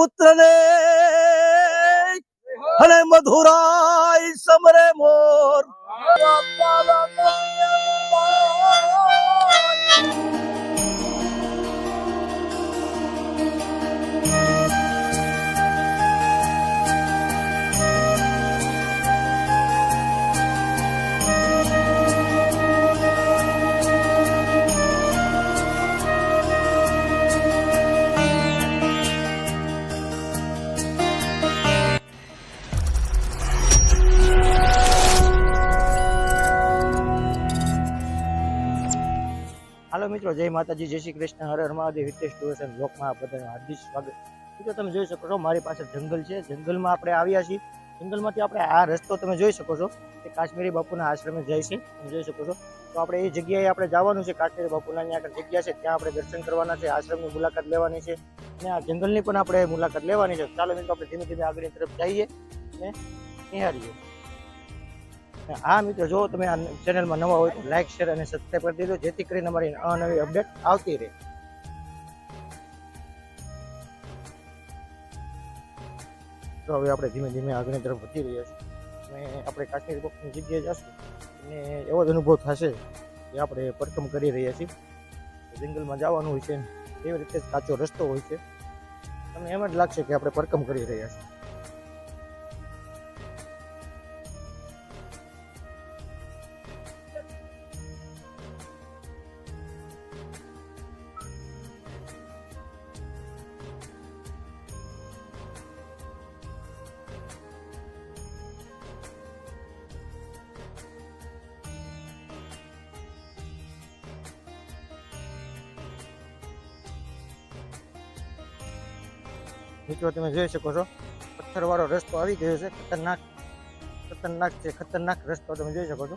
પુત્રને. અને મધુરાય સમરે મિત્રો, જય માતાજી, જય શ્રી કૃષ્ણ, હર હર મહાદેવ, હિતેશ ટુર્સ એન્ડ બ્લોકમાં બધાનું હાર્દિક સ્વાગત. મિત્રો, તમે જોઈ શકો છો, મારી પાસે જંગલ છે. જંગલમાં આપણે આવ્યા છીએ. જંગલમાંથી આપણે આ રસ્તો તમે જોઈ શકો છો કે કાશ્મીરી બાપુના આશ્રમે જાય છે. તમે જોઈ શકો છો. તો આપણે એ જગ્યાએ આપણે જવાનું છે, કાશ્મીરી બાપુના ત્યાં આગળ જગ્યા છે. ત્યાં આપણે દર્શન કરવાના છે, આશ્રમની મુલાકાત લેવાની છે. અને આ જંગલની પણ આપણે મુલાકાત લેવાની છે. ચાલો મિત્રો, આપણે ધીમે ધીમે આગળની તરફ જઈએ અને નિહાળીએ હા મિત્રો, જો તમે આ ચેનલમાં નવા હોય તો લાઈક શેર અને સબસ્ક્રાઈબ કરી દેજો, જેથી કરીને અમારી અનવી અપડેટ આવતી રહે. તો હવે આપણે ધીમે ધીમે આગળની તરફ વધી રહ્યા છીએ. અને આપણે કાશ્મીર પક્ષની જગ્યાએ જશું. અને એવો જ અનુભવ થશે કે આપણે પરકમ કરી રહ્યા છીએ. જંગલમાં જવાનું હોય છે એવી રીતે કાચો રસ્તો હોય છે. તમને એમ જ લાગશે કે આપણે પરકમ કરી રહ્યા છીએ. મિત્રો, તમે જોઈ શકો છો, પથ્થરવાળો રસ્તો આવી ગયો છે, ખતરનાક ખતરનાક છે, ખતરનાક રસ્તો તમે જોઈ શકો છો.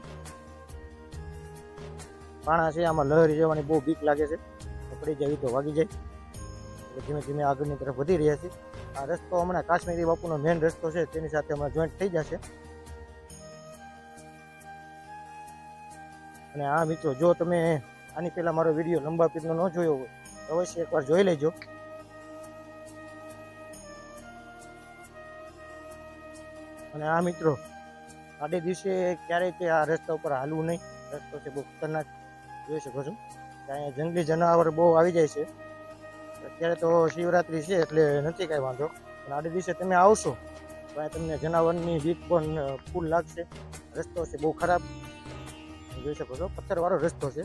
પાણા છે, આમાં લહેરી જવાની બહુ બીક લાગે છે પકડી જાય તો વાગી જાય. ધીમે ધીમે આગળની તરફ વધી રહ્યા છે. આ રસ્તો હમણાં કાશ્મીરી બાપુનો મેઇન રસ્તો છે, તેની સાથે હમણાં જોઈન્ટ થઈ જશે. અને આ મિત્રો, જો તમે આની પહેલાં મારો વીડિયો લંબા પીરનો ન જોયો હોય અવશ્ય એકવાર જોઈ લેજો. અને આ મિત્રો, આડે દિવસે ક્યારેય તે આ રસ્તા ઉપર હાલવું નહીં. રસ્તો છે બહુ ખતરનાક, જોઈ શકો છો. કે અહીંયા જંગલી જનાવર બહુ આવી જાય છે. અત્યારે તો શિવરાત્રી છે એટલે નથી કાંઈ વાંધો. પણ આડે દિવસે તમે આવશો, તો અહીંયા તમને જનાવરની બીક પણ ફૂલ લાગશે. રસ્તો છે બહુ ખરાબ. જોઈ શકો છો, પથ્થરવાળો રસ્તો છે.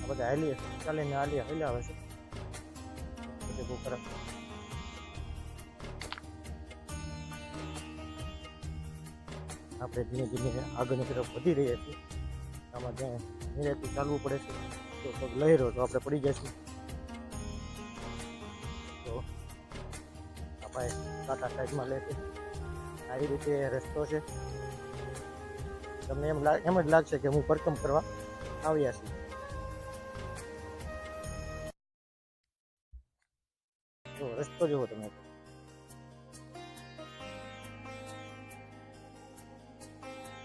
આ બધા હાલીએ, ચાલીને હાલીએ, હાલ્યા આવે છે. બહુ ખરાબ. આપણે ધીમે ધીમે આગળની તરફ વધી રહ્યા છીએ. આમાં જ્યાં નિરાયથી ચાલવું પડે છે, તો લહેરો તો આપણે પડી જશું. તો આપણે ટાટા સાઈડમાં લે છે. આવી રીતે રસ્તો છે. તમને એમ એમ જ લાગશે કે હું પરકમ કરવા આવ્યા છીએ તો રસ્તો જુઓ તમે.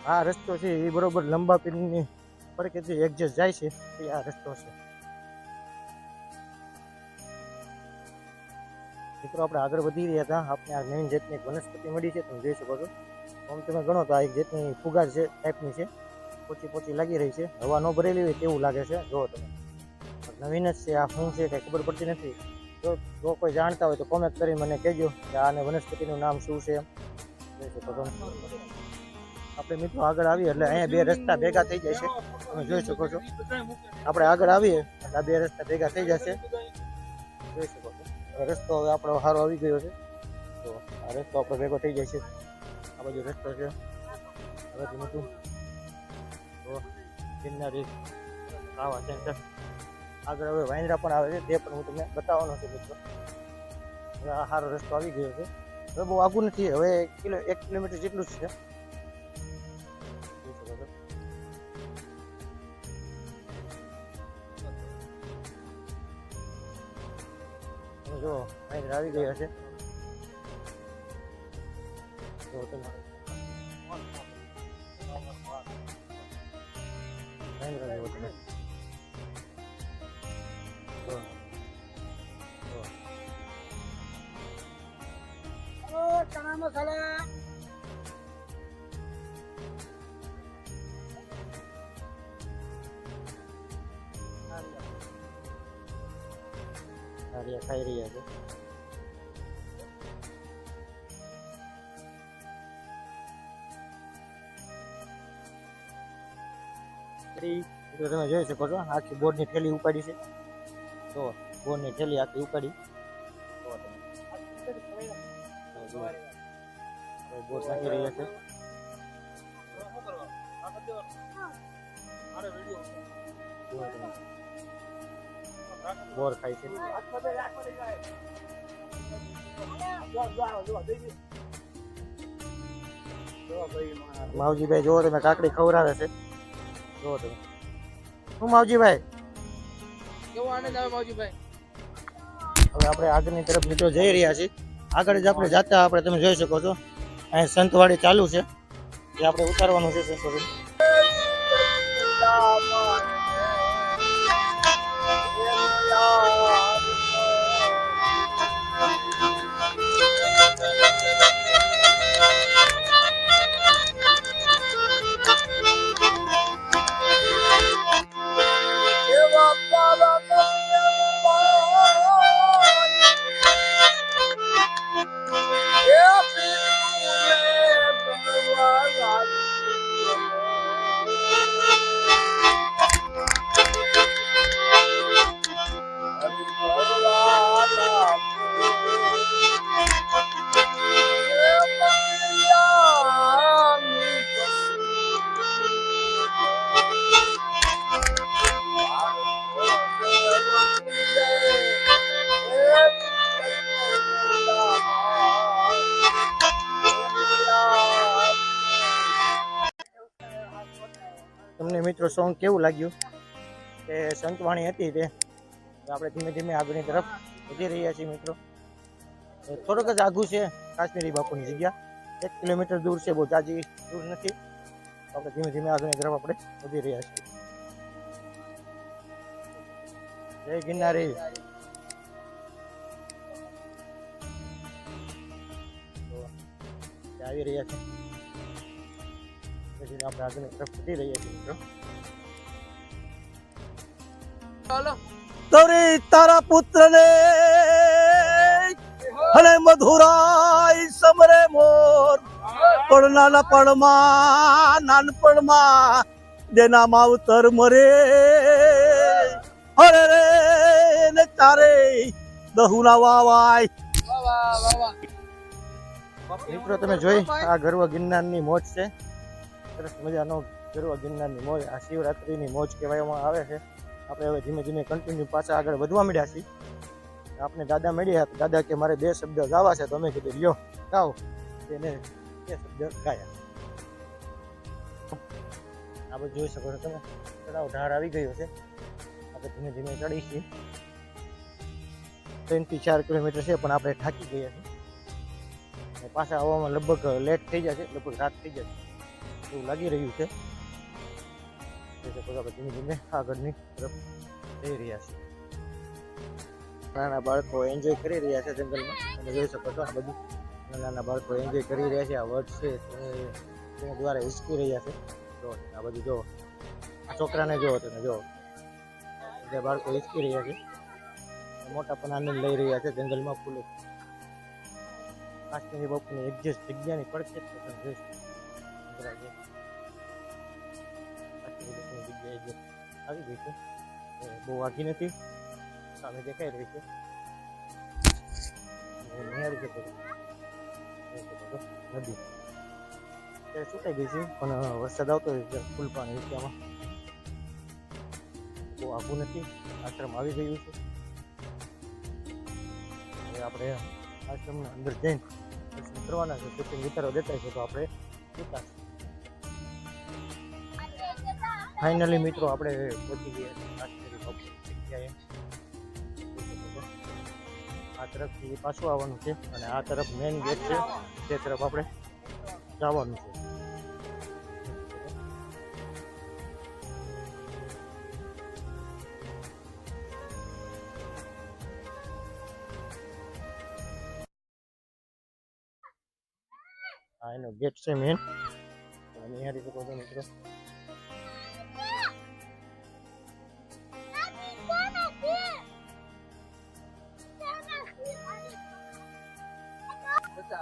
આ રસ્તો છે એ બરોબર લંબા પીરની પડકેથી એડજસ્ટ જાય છે, એ આ રસ્તો છે. મિત્રો, આપણે આગળ વધી રહ્યા હતા. આપણે આ નવીન જાતની એક વનસ્પતિ મળી છે, તમે જોઈ શકો છો. આમ તમે ગણો તો આ એક જાતની ફુગાર છે ટાઈપની છે. પોચી પોચી લાગી રહી છે. હવા ન ભરેલી હોય તેવું લાગે છે. જુઓ તમે. નવીન જ છે, આ શું છે કંઈ ખબર પડતી નથી. જો જો કોઈ જાણતા હોય તો કોમેન્ટ કરી મને કહેજો કે આને વનસ્પતિનું નામ શું છે એમ. જોઈ શકો છો. આપણે મિત્રો આગળ આવીએ એટલે અહીંયા બે રસ્તા ભેગા થઈ જાય છે તમે જોઈ શકો છો. આપણે આગળ આવીએ એટલે આ બે રસ્તા ભેગા થઈ જશે. જોઈ શકો છો. રસ્તો હવે આપણો સારો આવી ગયો છે. તો આ રસ્તો આપણો ભેગો થઈ જાય છે આ બાજુ રસ્તો છે. હવે ધીમે ધીમે તો ગિરનારી આવા સેન્ટર આગળ હવે વાંદરા પણ આવે છે. તે પણ હું તમને બતાવવાનો છું મિત્રો. આ સારો રસ્તો આવી ગયો છે. હવે બહુ આગું નથી. હવે કિલો એક કિલોમીટર જેટલું જ છે. આવી ગયા છે. ચણા મસાલા ફરી તો તમે જોઈ શકો છો, આખી બોર્ડની થેલી ઉપાડી છે. તો બોર્ડની થેલી આખી ઉપાડી. બોર્ડ નાખી રહ્યા છે. બોર ખાય છે. માવજીભાઈ જોવો તમે કાકડી ખવડાવે છે. તમે? શું માવજીભાઈ? કેવો આનંદ આવે માવજીભાઈ? હવે આપણે આગળની તરફ મિત્રો જઈ રહ્યા છીએ. આગળ જ આપણે જાતા આપણે તમે જોઈ શકો છો. અહીં સંતવાડી ચાલુ છે. જે આપણે ઉતારવાનું છે સંતવાડી. મિત્રો સોંગ કેવું લાગ્યું? કે સંતવાણી હતી તે. આપણે ધીમે ધીમે આગળની તરફ વધી રહ્યા છીએ મિત્રો. થોડોક જ આઘું છે કાશ્મીરી બાપુની જગ્યા. એક કિલોમીટર દૂર છે, બહુ જાજી દૂર નથી. આપણે ધીમે ધીમે આગળની તરફ આપણે વધી રહ્યા છીએ. જય ગિરનારી. આવી રહ્યા છે પછી આપણે આગળની તરફ વધી રહ્યા છીએ મિત્રો. તરી તારા પુત્રને અને મધુરાય સમરે મોર. પણ નાના પણમાં નાનપણમાં જેના માવતર મરે. અરે રે ને તારે દહુના વાવાય. મિત્રો તમે જોઈ આ ગર્વ ગિરનારની મોજ છે. સરસ મજાનો ગર્વ ગિરનારની મોજ આ શિવરાત્રિની મોજ કહેવામાં આવે છે. આપણે હવે ધીમે ધીમે કન્ટિન્યુ પાછા આગળ વધવા મળ્યા છીએ. આપણે દાદા મળ્યા હતા. દાદા કે મારે બે શબ્દ ગાવા છે તો અમે કીધું, લ્યો, ગાઓ. તેને બે શબ્દ ગાયા. આ બધું જોઈ શકો છો તમે. ચડાવ ઢાર આવી ગયો છે. આપણે ધીમે ધીમે ચડી છીએ ત્રણથી ચાર કિલોમીટર છે, પણ આપણે થાકી ગયા છીએ. પાછા આવવામાં લગભગ લેટ થઈ જશે લગભગ રાત થઈ જશે એવું લાગી રહ્યું છે. એટલે પછી આપણે ધીમે આગળની તરફ જઈ રહ્યા છે. નાના બાળકો એન્જોય કરી રહ્યા છે જંગલમાં. તમે જોઈ શકો છો આ બધું નાના બાળકો એન્જોય કરી રહ્યા છે. આ વર્ડ છે તેને તેના દ્વારા હિચકી રહ્યા છે. જો, આ બધું જો, આ છોકરાને જો, તમે જો જે બાળકો હિચકી રહ્યા છે. મોટા પણ આનંદ લઈ રહ્યા છે જંગલમાં ફૂલે. કાશ્મીરી બાપુની એક્ઝેક્ટ જગ્યાની પડખે જ જોઈ શકો. અંતરા છે. કાશ્મીરી બાપુની જગ્યા exect આવી ગઈ છે. બહુ વાગી નથી. સામે દેખાઈ રહી છે. નિહાળી છો. નદી. અત્યારે સુકાઈ ગઈ છે, પણ વરસાદ આવતો હોય છે, ફૂલ પાણી વિસ્તારમાં. બહુ આઘું નથી. આશ્રમ આવી ગયું છે. હવે આપણે આશ્રમના અંદર જઈને દર્શન કરવાના છે. શૂટિંગ વિચારો દેતા છે તો આપણે જોતા ફાઇનલી મિત્રો, આપણે પહોંચી ગયા છીએ. કાશ્મીરી બાપુની જગ્યાએ આ તરફથી પાછું આવવાનું છે અને આ તરફ મેઇન ગેટ છે. તે તરફ આપણે જવાનું છે. આ એનો ગેટ છે મેન નિહાળી શકો છો મિત્રો.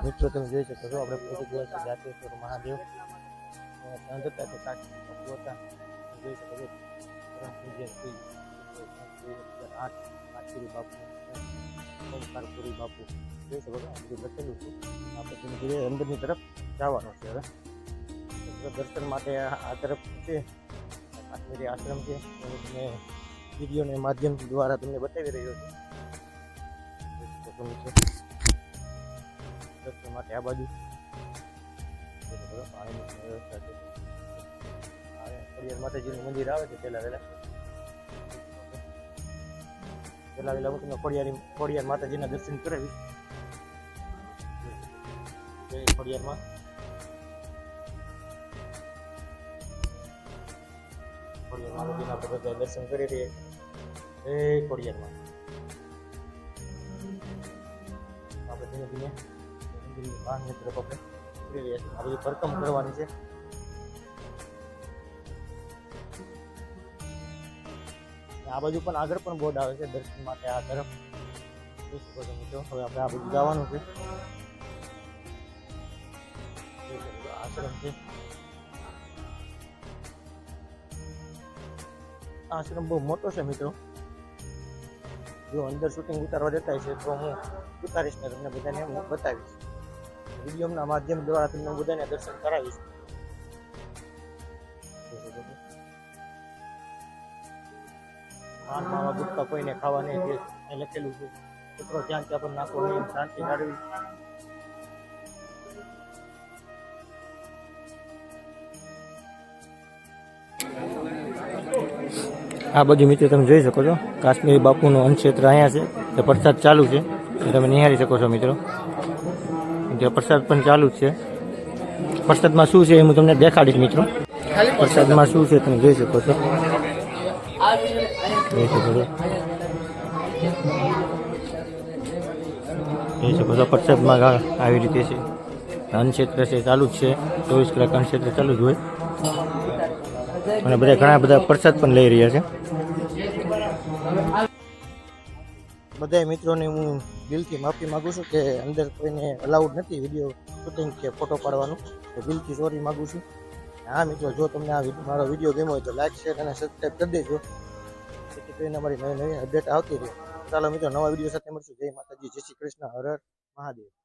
મિત્રો, તમે જોઈ શકો છો, આપણે પહોંચી ગયા જાતે જાતેશ્વર મહાદેવ. ત્યાં જતા તો કાકી હતા. જોઈ શકો છો આઠ કાચીરી બાપુ ઓમકારપુરી બાપુ. જોઈ શકો છો, આ લખેલું છે. આપણે ધીરે ધીરે અંદરની તરફ જવાનું છે હવે. દર્શન માટે આ તરફ છે. કાશ્મીરી આશ્રમ છે. હું તમને વિડીયોને માધ્યમ દ્વારા તમને બતાવી રહ્યો છું. જોઈ શકો છો મિત્રો દર્શન માટે આ બાજુ જોઈ શકો છો પાણીની પણ વ્યવસ્થા છે આ ખોડિયાર માતાજીનું મંદિર આવે છે પહેલા વહેલા પહેલા વહેલા હું તમને ખોડિયારી ખોડિયાર માતાજીના દર્શન કરાવીશ જય ખોડિયારમાં ખોડિયાર માતાજીના આપણે બધા દર્શન કરી રહીએ જય ખોડિયારમાં આપણે ધીમે ધીમે મંદિરની બહારની તરફ આપણે કરી રહ્યા છીએ આ બધી પરકમ કરવાની છે. આ બાજુ પણ આગળ પણ બોર્ડ આવે છે, દર્શન માટે આ તરફ. મિત્રો? હવે આપણે આ બધું જવાનું છે. આશ્રમ છે. આશ્રમ બહુ મોટો છે મિત્રો. જો અંદર શૂટિંગ ઉતારવા જતા છે તો હું ઉતારીશ ને તમને બધાને હું બતાવીશ. વિડીયોના માધ્યમ દ્વારા તમને બધાને દર્શન કરાવીશ. શકો માવા કોઈને ખાવા નહીં અહીં લખેલું છે. કચરો ત્યાં ત્યાં પણ નાખો નહીં શાંતિ જાળવી. આ બધું મિત્રો તમે જોઈ શકો છો, કાશ્મીરી બાપુનું ક્ષેત્ર અહીંયા છે તે પ્રસાદ ચાલુ છે તમે નિહાળી શકો છો મિત્રો. ત્યાં પ્રસાદ પણ ચાલુ જ છે. પ્રસાદમાં શું છે એ હું તમને દેખાડીશ, મિત્રો. પ્રસાદમાં શું છે તમે જોઈ શકો છો. જોઈ શકો છો. જોઈ શકો છો પ્રસાદમાં આવી રીતે છે. અન્નક્ષેત્ર છે, ચાલુ જ છે. ચોવીસ કલાક અન્નક્ષેત્ર ચાલુ જ હોય. અને બધા ઘણા બધા પ્રસાદ પણ લઈ રહ્યા છે. બધા મિત્રોને હું દિલથી માફી માગું છું કે અંદર કોઈને અલાઉડ નથી વીડિયો શૂટિંગ કે ફોટો પાડવાનું. તો દિલથી સોરી માગું છું. હા, મિત્રો, જો તમને આ મારો વીડિયો ગમ્યો હોય તો લાઈક શેર અને સબસ્ક્રાઈબ કરી દેજો. જેથી કરીને અમારી નવી નવી અપડેટ આવતી રહે. ચાલો મિત્રો, નવા વીડિયો સાથે મળશું. જય માતાજી, જય શ્રી કૃષ્ણ. હર હર મહાદેવ.